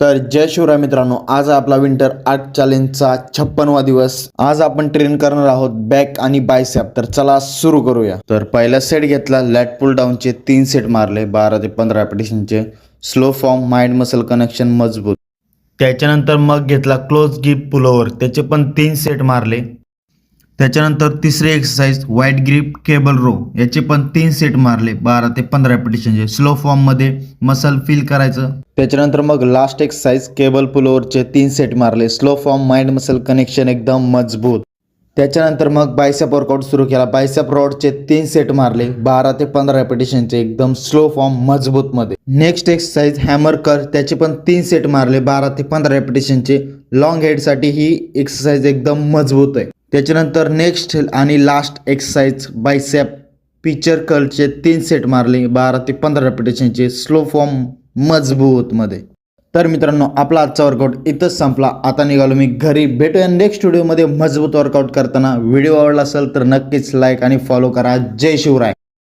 तर जय शिवराय मित्रांनो आज आपला विंटर आर्ट चॅलेंजचा छप्पनवा दिवस. आज आपण ट्रेन करणार आहोत बॅक आणि बायसॅप तर चला सुरू करूया. तर पहिला सेट घेतला लॅट पुल डाऊनचे तीन सेट मारले बारा ते पंधरा चे. Slow form mind muscle connection मजबूत. त्याच्यानंतर मग घेतला क्लोज गिप पुलोवर त्याचे पण तीन सेट मारले. त्याच्यानंतर तिसरी exercise wide grip cable row याचे पण तीन सेट मारले बारा ते पंधरा रेपिटेशनचे स्लो फॉर्ममध्ये मसल फील करायचं. त्याच्यानंतर मग लास्ट एक्सरसाइज केबल पुलोवरचे तीन सेट मारले. Slow form mind muscle connection एकदम मजबूत. त्याच्यानंतर मग बायसॅप वर्कआउट सुरू केला. बायसॅप रॉडचे तीन सेट मारले बारा ते पंधरा रेपिटेशनचे एकदम स्लो फॉर्म मजबूत मध्ये. नेक्स्ट एक्सरसाइज हॅमर कर त्याचे पण तीन सेट मारले बारा ते पंधरा रेपिटेशनचे लॉंग हेडसाठी ही एक्सरसाइज एकदम मजबूत आहे. त्याच्यानंतर नेक्स्ट आणि लास्ट एक्सरसाइज बायसॅप पिक्चर कर्लचे तीन सेट मारले बारा ते पंधरा रेपिटेशनचे स्लो फॉर्म मजबूत मध्ये तर मित्रांनो आपला आजचा वर्कआउट इथंच संपला. आता निघालो मी घरी. भेटूया नेक्स्ट व्हिडिओमध्ये मजबूत वर्कआउट करताना. व्हिडिओ आवडला असेल तर नक्कीच लाईक आणि फॉलो करा. जय शिवराय.